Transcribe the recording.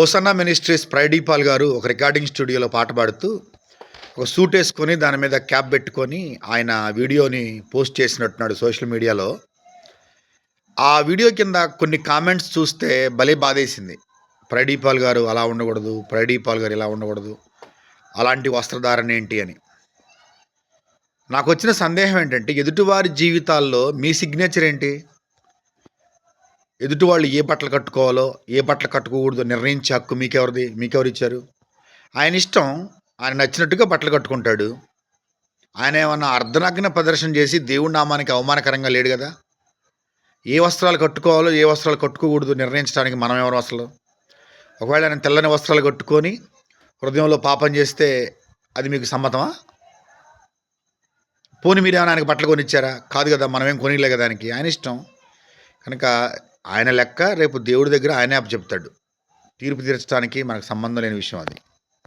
ఓసన్నా ministries ప్రైడీపాల్ గారు ఒక recording స్టూడియోలో పాట పాడుతూ ఒక సూట్ వేసుకొని దాని మీద క్యాప్ పెట్టుకొని ఆయన వీడియోని పోస్ట్ చేసినట్టున్నాడు సోషల్ మీడియాలో. ఆ వీడియో కింద కొన్ని కామెంట్స్ చూస్తే భలే బాధేసింది. ప్రైడీపాల్ గారు అలా ఉండకూడదు ప్రైడీపాల్ గారు ఇలా ఉండకూడదు అలాంటి వస్త్రధారణ ఏంటి అని. నాకు వచ్చిన సందేహం ఏంటంటే ఎదుటివారి జీవితాల్లో మీ సిగ్నేచర్ ఏంటి? ఎదుటి వాళ్ళు ఏ బట్టలు కట్టుకోవాలో ఏ బట్టలు కట్టుకోకూడదో నిర్ణయించే హక్కు మీకెవరిది? మీకెవరు ఇచ్చారు? ఆయన ఇష్టం ఆయన నచ్చినట్టుగా బట్టలు కట్టుకుంటాడు. ఆయన ఏమన్నా అర్ధనగ్న ప్రదర్శన చేసి దేవుడి నామానికి అవమానకరంగా లేడు కదా? ఏ వస్త్రాలు కట్టుకోవాలో ఏ వస్త్రాలు కట్టుకోకూడదు నిర్ణయించడానికి మనం ఎవరు అసలు? ఒకవేళ ఆయన తెల్లని వస్త్రాలు కట్టుకొని హృదయంలో పాపం చేస్తే అది మీకు సమ్మతమా? పోనీ మీరు ఏమైనా ఆయనకి బట్టలు కొనిచ్చారా? కాదు కదా మనమేం కొనిలే కదా ఆయనకి. ఆయన ఇష్టం. కనుక ఆయన లెక్క రేపు దేవుడి దగ్గర ఆయనే చెప్తాడు తీర్పు తీర్చడానికి మనకు సంబంధం లేని విషయం అది.